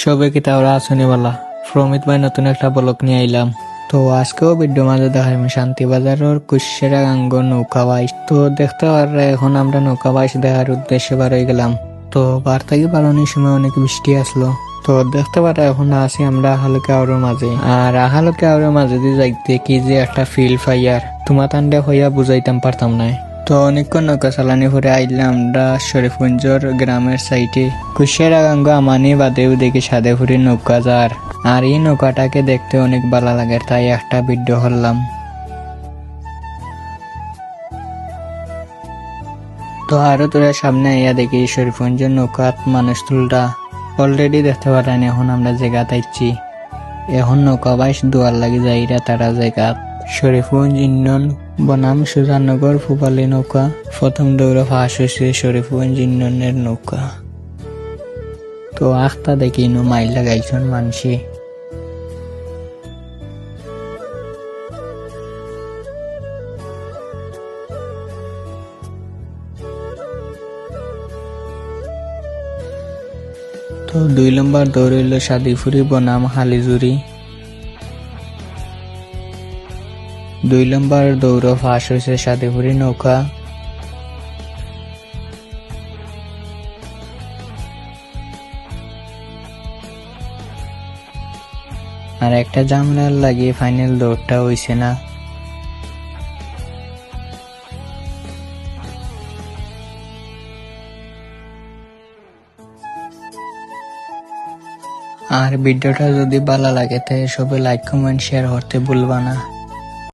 সবে কি তাওরা আসনি বলা? প্রমিত ভাই নতুন একটা ব্লক নিয়ে আইলাম। তো আজকেও ভিডিও মাঝে দেখাই শান্তিবাজারের কুশেরা গাঙ্গ নৌকা বাইশ। তো দেখতে পারলে এখন আমরা নৌকা বাইশ দেখার উদ্দেশ্যে বার হয়ে গেলাম। তো বার থেকে বারোনির সময় অনেক বৃষ্টি আসলো? তো দেখতে পারে এখন আছি আমরা আহালকে আওরের মাঝে। আর আহালকে আওরের মাঝে দিয়ে যাইতে কি যে একটা ফিল ফাইয়ার তোমার তান্ডে হইয়া বুঝাইতাম পারতাম না তো অনেকক্ষণ নৌকা চালানি করে আইলাম আমরা শরীফগঞ্জর গ্রামের সাইটে। কুশিয়ারা গাঙ্গ আমানি বাদেও দেখি সাদে সাদেপুরি নৌকা যার। আর এই নৌকাটাকে দেখতে অনেক ভালো লাগে, তাই একটা ভিডিও হলাম তো আরও তোরা সামনে আইয়া দেখি শরীফগঞ্জের নৌকাত মানুষ তুলটা অলরেডি দেখতে পারেন এখন আমরা জায়গা তাইছি এখন নৌকা বাইশ দুয়ার লাগি যাইরা তারা জায়গা শরীফগঞ্জ ইন্নন বনাম সুজানগর ফুপালি নৌকা, প্রথম দৌড়ে ফাঁস হয়েছে শরীফগঞ্জ ইন্ননের নৌকা। তো আখতা দেখি নো মাইল লাগাইছেন মানসি। তো দুই নম্বর দৌড় হইল সাদিফুরি বনাম হালিজুরি। দুই নম্বর দৌড় ফাঁস হয়েছে সাদিপুরি নৌকা। আর একটা জামলার লাগিয়ে ফাইনাল দৌড়টা হইছে না। আর ভিডিওটা যদি ভালো লাগে তাই সবাই লাইক কমেন্ট শেয়ার করতে ভুলবা না।